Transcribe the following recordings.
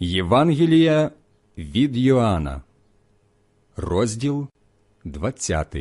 Євангелія від Йоанна, розділ 20.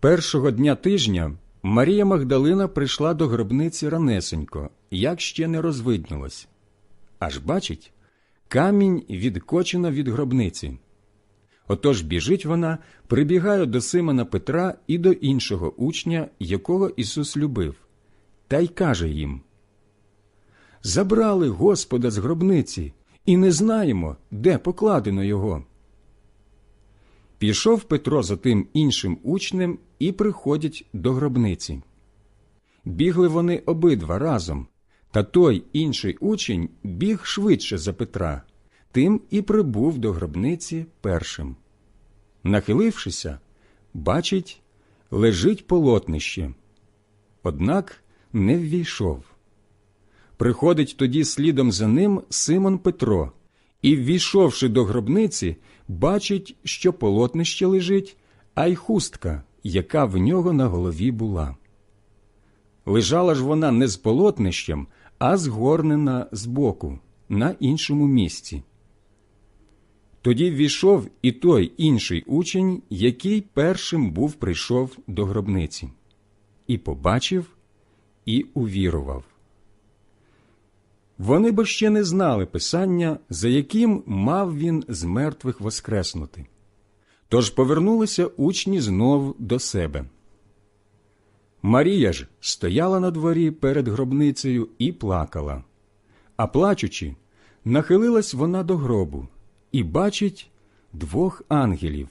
Першого дня тижня Марія Магдалина прийшла до гробниці ранесенько, як ще не розвиднілось. Аж бачить, камінь відкочено від гробниці. Отож біжить вона, прибігає до Симона Петра і до іншого учня, якого Ісус любив, та й каже їм Забрали Господа з гробниці, і не знаємо, де покладено його. Пішов Петро за тим іншим учнем і приходять до гробниці. Бігли вони обидва разом, та той інший учень біг швидше за Петра, тим і прибув до гробниці першим. Нахилившися, бачить, лежить полотнище. Однак не ввійшов. Приходить тоді слідом за ним Симон Петро, і, ввійшовши до гробниці, бачить, що полотнище лежить, а й хустка, яка в нього на голові була. Лежала ж вона не з полотнищем, а згорнена збоку, на іншому місці. Тоді ввійшов і той інший учень, який першим був прийшов до гробниці, і побачив, і увірував. Вони бо ще не знали писання, за яким мав він з мертвих воскреснути. Тож повернулися учні знов до себе. Марія ж стояла на дворі перед гробницею і плакала, а плачучи, нахилилась вона до гробу і бачить двох ангелів.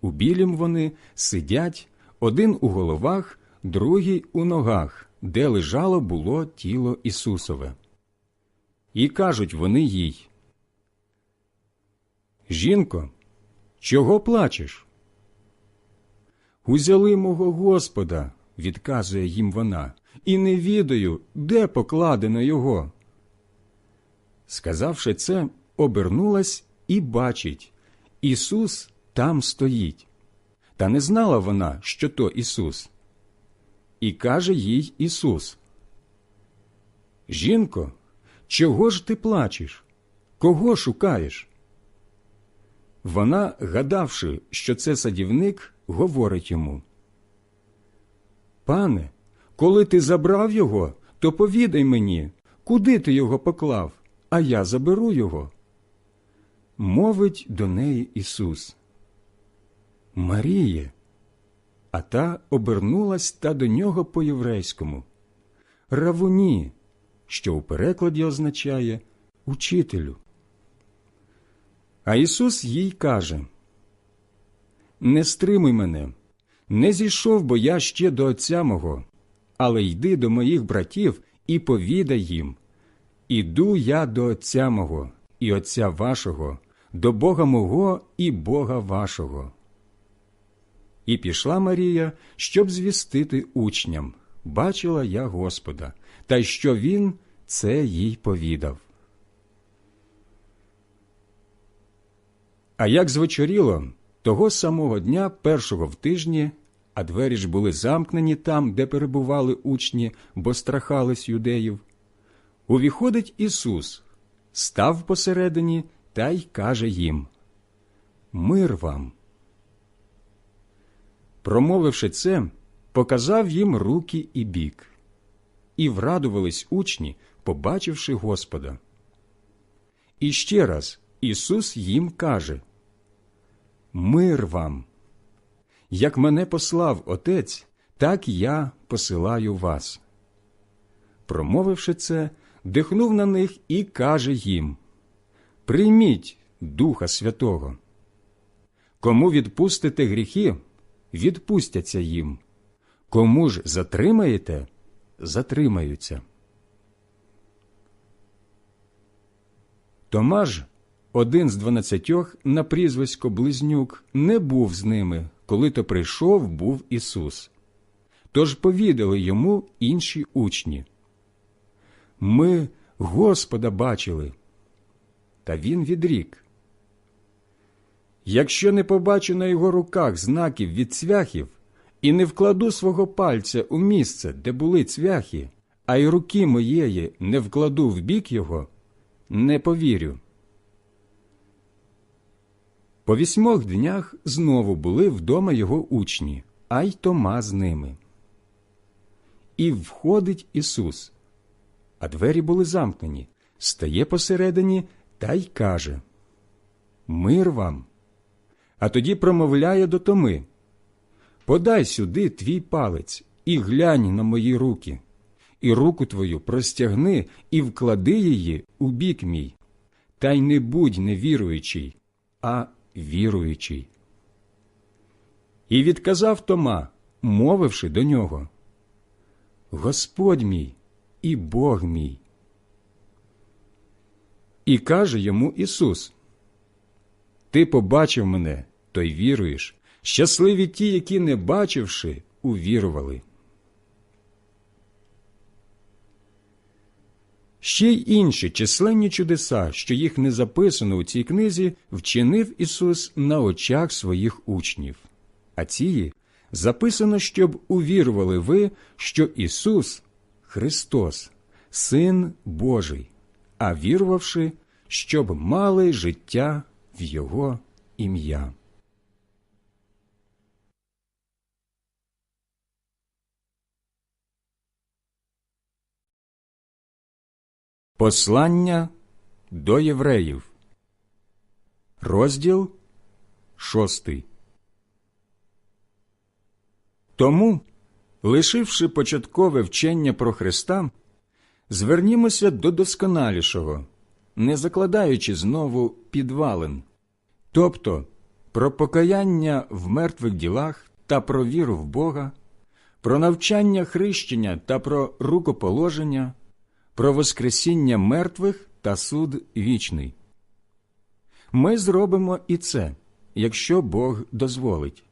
У білім вони сидять один у головах, другий у ногах, де лежало було тіло Ісусове. І кажуть вони їй. Жінко, чого плачеш? Узяли мого Господа, відказує їм вона, і не відаю, де покладено його. Сказавши це, обернулась і бачить Ісус там стоїть. Та не знала вона, що то Ісус. І каже їй Ісус. Жінко, чого ж ти плачеш? Кого шукаєш? Вона, гадавши, що це садівник, говорить йому. Пане, коли ти забрав його, то повідай мені, куди ти його поклав, а я заберу його. Мовить до неї Ісус. Маріє. А та обернулась та до нього по єврейському. Равуні, що у перекладі означає учителю. А Ісус їй каже Не стримуй мене, не зійшов бо я ще до Отця мого, але йди до моїх братів і повідай їм Іду я до Отця мого і Отця вашого, до Бога мого і Бога вашого. І пішла Марія, щоб звістити учням бачила я Господа, та й що Він це їй повідав. А як звечоріло, того самого дня, першого в тижні, а двері ж були замкнені там, де перебували учні, бо страхались юдеїв, увіходить Ісус, став посередині та й каже їм Мир вам. Промовивши це, показав їм руки і бік, і врадувались учні, побачивши Господа. І ще раз Ісус їм каже Мир вам! Як мене послав Отець, так я посилаю вас. Промовивши це, дихнув на них і каже їм Прийміть Духа Святого. Кому відпустите гріхи, відпустяться їм. Кому ж затримаєте, затримаються. Томаж, один з дванадцятьох на прізвисько Близнюк, не був з ними, коли то прийшов був Ісус. Тож повідали йому інші учні. Ми Господа бачили. Та він відрік. Якщо не побачу на його руках знаків від цвяхів і не вкладу свого пальця у місце, де були цвяхи, а й руки моєї не вкладу в бік його, не повірю. По вісьмох днях знову були вдома його учні, а й Тома з ними. І входить Ісус, а двері були замкнені, стає посередині та й каже Мир вам. А тоді промовляє до Томи Подай сюди твій палець і глянь на мої руки, і руку твою простягни і вклади її у бік мій, та й не будь невіруючий, а віруючий. І відказав Тома, мовивши до нього Господь мій і Бог мій. І каже йому Ісус Ти побачив мене, то й віруєш. Щасливі ті, які, не бачивши, увірували. Ще й інші численні чудеса, що їх не записано у цій книзі, вчинив Ісус на очах своїх учнів. А ці записано, щоб увірували ви, що Ісус Христос, Син Божий, а вірувавши, щоб мали життя в Його ім'я. Послання до євреїв, розділ шостий. Тому, лишивши початкове вчення про Христа, звернімося до досконалішого, не закладаючи знову підвалин, тобто про покаяння в мертвих ділах та про віру в Бога, про навчання хрещення та про рукоположення про Воскресіння мертвих та суд вічний. Ми зробимо і це, якщо Бог дозволить.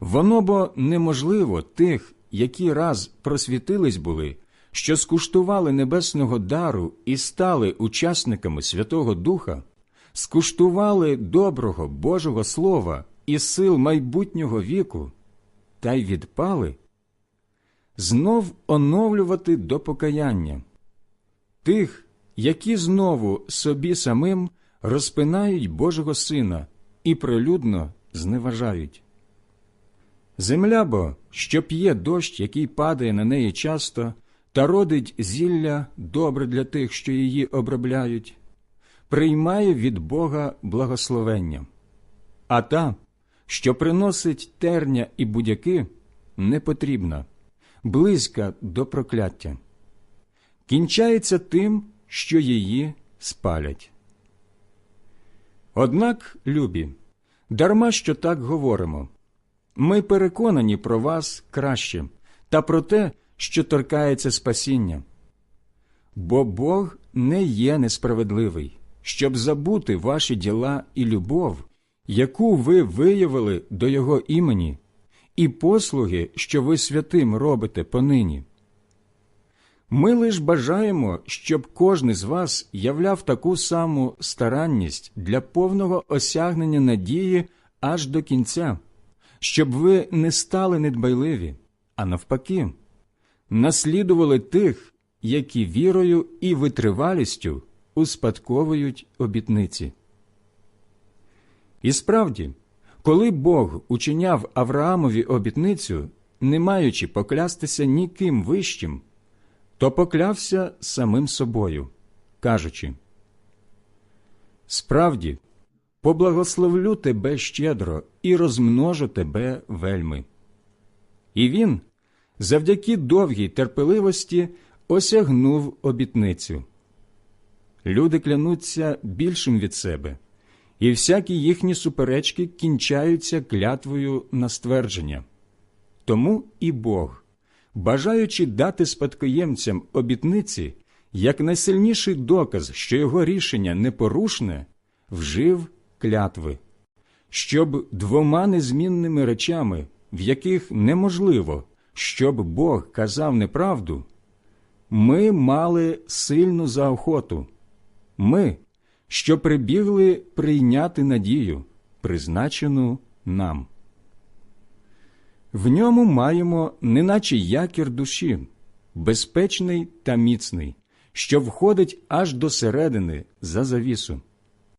Воно бо неможливо тих, які раз просвітились були, що скуштували небесного дару і стали учасниками Святого Духа, скуштували доброго Божого Слова і сил майбутнього віку, та й відпали знов оновлювати до покаяння тих, які знову собі самим розпинають Божого Сина і прилюдно зневажають. Земля бо, що п'є дощ, який падає на неї часто, та родить зілля добре для тих, що її обробляють, приймає від Бога благословення, а та, що приносить терня і будяки, не потрібна близька до прокляття, кінчається тим, що її спалять. Однак, любі, дарма що так говоримо, ми переконані про вас краще та про те, що торкається спасіння. Бо Бог не є несправедливий, щоб забути ваші діла і любов, яку ви виявили до Його імені і послуги, що ви святим робите понині. Ми лиш бажаємо, щоб кожен з вас являв таку саму старанність для повного осягнення надії аж до кінця, щоб ви не стали недбайливі, а навпаки, наслідували тих, які вірою і витривалістю успадковують обітниці. І справді, коли Бог учиняв Авраамові обітницю, не маючи поклястися ніким вищим, то поклявся самим собою, кажучи Справді, поблагословлю тебе щедро і розмножу тебе вельми. І він, завдяки довгій терпеливості, осягнув обітницю. Люди клянуться більшим від себе і всякі їхні суперечки кінчаються клятвою на ствердження. Тому і Бог, бажаючи дати спадкоємцям обітниці, як найсильніший доказ, що його рішення непорушне, вжив клятви, щоб двома незмінними речами, в яких неможливо, щоб Бог казав неправду, ми мали сильну заохоту. Ми, що прибігли прийняти надію, призначену нам. В ньому маємо неначе якір душі, безпечний та міцний, що входить аж до середини за завісу,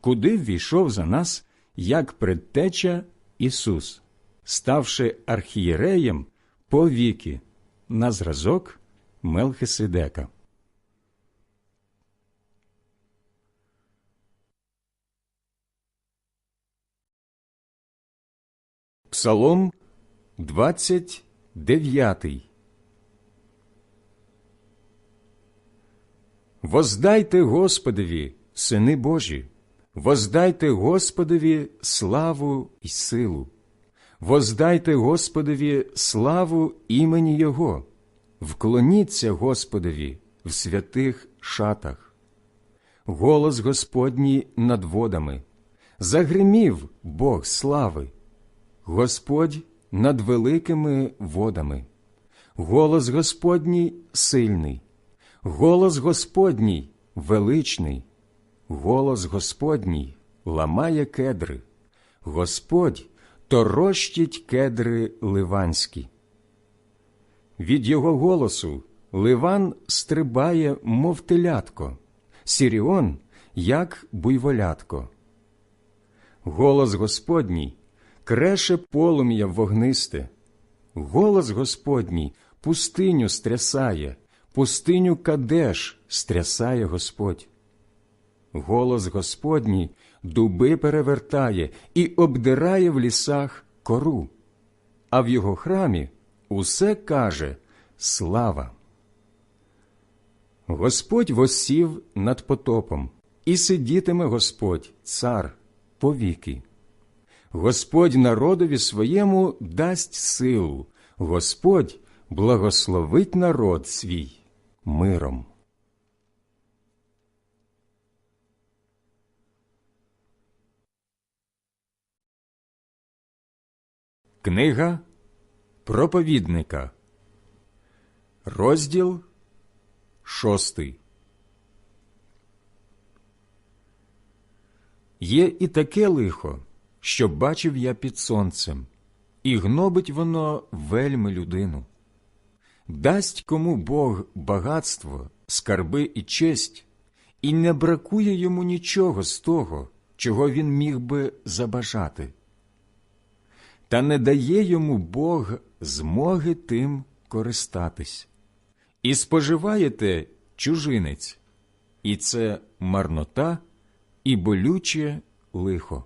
куди ввійшов за нас як предтеча Ісус, ставши архієреєм по віки на зразок Мелхиседека. Псалом 29 Воздайте Господові, сини Божі, воздайте Господові славу і силу, воздайте Господові славу імені Його, вклоніться Господові в святих шатах. Голос Господній над водами, загримів Бог слави, Господь над великими водами, голос Господній сильний. Голос Господній величний, голос Господній ламає кедри, Господь торощить кедри ливанські. Від його голосу Ливан стрибає, мов телятко, Сіріон, як буйволятко. Голос Господній креше полум'я вогнисте, голос Господній пустиню стрясає пустиню Кадеш стрясає Господь. Голос Господній дуби перевертає і обдирає в лісах кору, а в його храмі усе каже слава. Господь восів над потопом, і сидітиме Господь, цар, повіки. Господь народові своєму дасть силу, Господь благословить народ свій миром. Книга проповідника, розділ шостий. Є і таке лихо, що бачив я під сонцем, і гнобить воно вельми людину дасть кому Бог багатство, скарби і честь, і не бракує йому нічого з того, чого він міг би забажати. Та не дає йому Бог змоги тим користатись, і споживаєте чужинець, і це марнота і болюче лихо.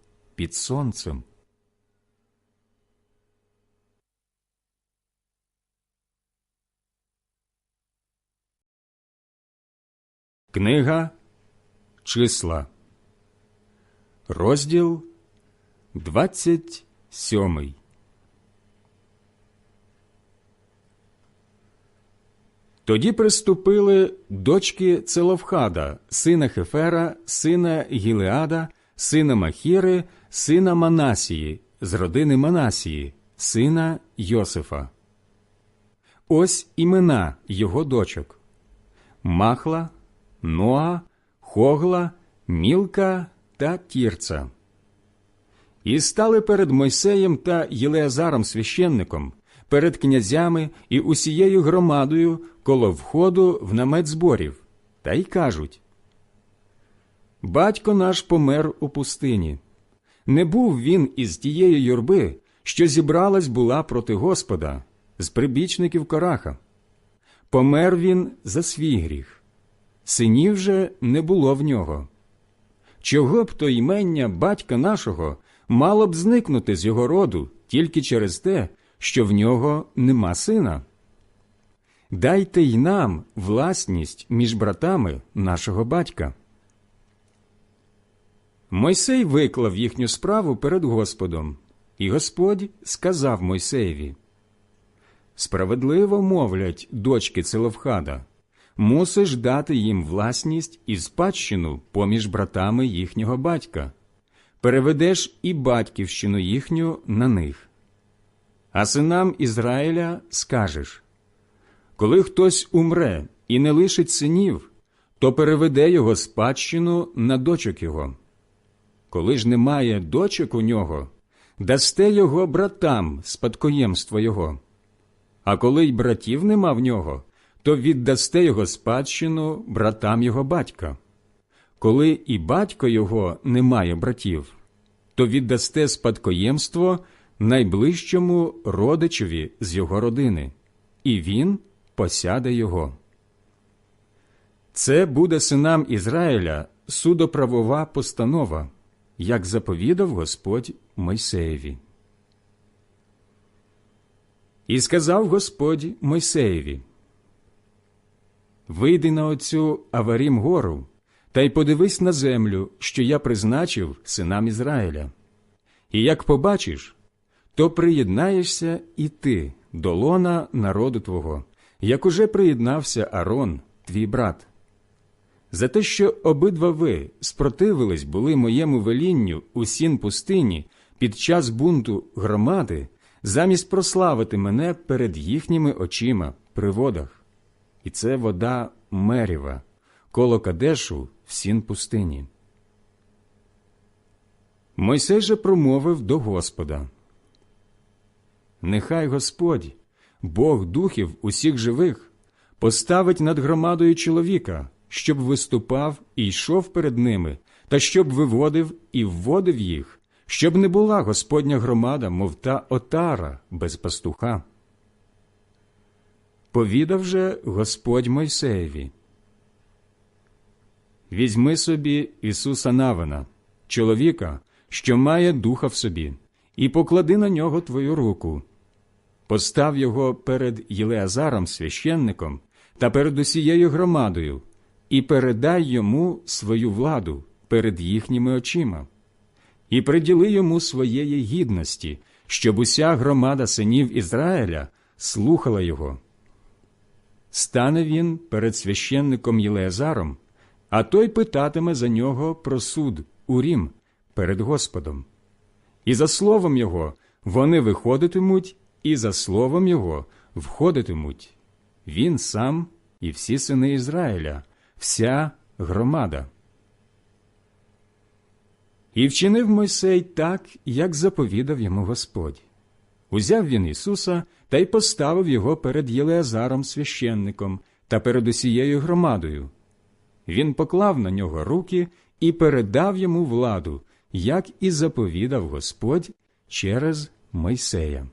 під сонцем. Книга числа, розділ 27 Тоді приступили дочки Целовхада, сина Хефера, сина Гілеада – сина Махіри, сина Манасії, з родини Манасії, сина Йосифа. Ось імена його дочок Махла, Ноа, Хогла, Мілка та Тірца. І стали перед Мойсеєм та Єлеазаром священником, перед князями і усією громадою коло входу в намет зборів, та й кажуть Батько наш помер у пустині. Не був він із тієї юрби, що зібралась була проти Господа, з прибічників Кораха. Помер він за свій гріх. Синів же не було в нього. Чого б то ймення батька нашого мало б зникнути з його роду тільки через те, що в нього нема сина? Дайте й нам власність між братами нашого батька. Мойсей виклав їхню справу перед Господом, і Господь сказав Мойсеєві Справедливо мовлять дочки Целовхада, мусиш дати їм власність і спадщину поміж братами їхнього батька, переведеш і батьківщину їхню на них. А синам Ізраїля скажеш коли хтось умре і не лишить синів, то переведе його спадщину на дочок його. Коли ж немає дочок у нього, дасте його братам спадкоємство його. А коли й братів нема в нього, то віддасте його спадщину братам його батька. Коли і батько його не має братів, то віддасте спадкоємство найближчому родичеві з його родини, і він посяде його. Це буде синам Ізраїля судоправова постанова, як заповідав Господь Мойсеєві. І сказав Господь Мойсеєві Вийди на оцю Аварім гору та й подивись на землю, що я призначив синам Ізраїля. І як побачиш, то приєднаєшся і ти до лона народу твого, як уже приєднався Арон, твій брат. За те, що обидва ви спротивились були моєму велінню у сін пустині під час бунту громади, замість прославити мене перед їхніми очима при водах. І це вода Меріва, коло Кадешу в сін пустині. Мойсей же промовив до Господа. Нехай Господь, Бог духів усіх живих, поставить над громадою чоловіка, щоб виступав і йшов перед ними, та щоб виводив і вводив їх, щоб не була Господня громада, мов та отара без пастуха. Повідав же Господь Мойсеєві. Візьми собі Ісуса Навина, чоловіка, що має духа в собі, і поклади на нього твою руку. Постав його перед Єлеазаром священником та перед усією громадою, і передай йому свою владу перед їхніми очима, і приділи йому своєї гідності, щоб уся громада синів Ізраїля слухала його. Стане він перед священником Єлеазаром, а той питатиме за нього про суд у Рім перед Господом. І за словом його вони виходитимуть, і за словом його входитимуть він сам і всі сини Ізраїля, вся громада. І вчинив Мойсей так, як заповідав йому Господь. Узяв він Ісуса та й поставив його перед Єлеазаром священником та перед усією громадою. Він поклав на нього руки і передав йому владу, як і заповідав Господь через Мойсея.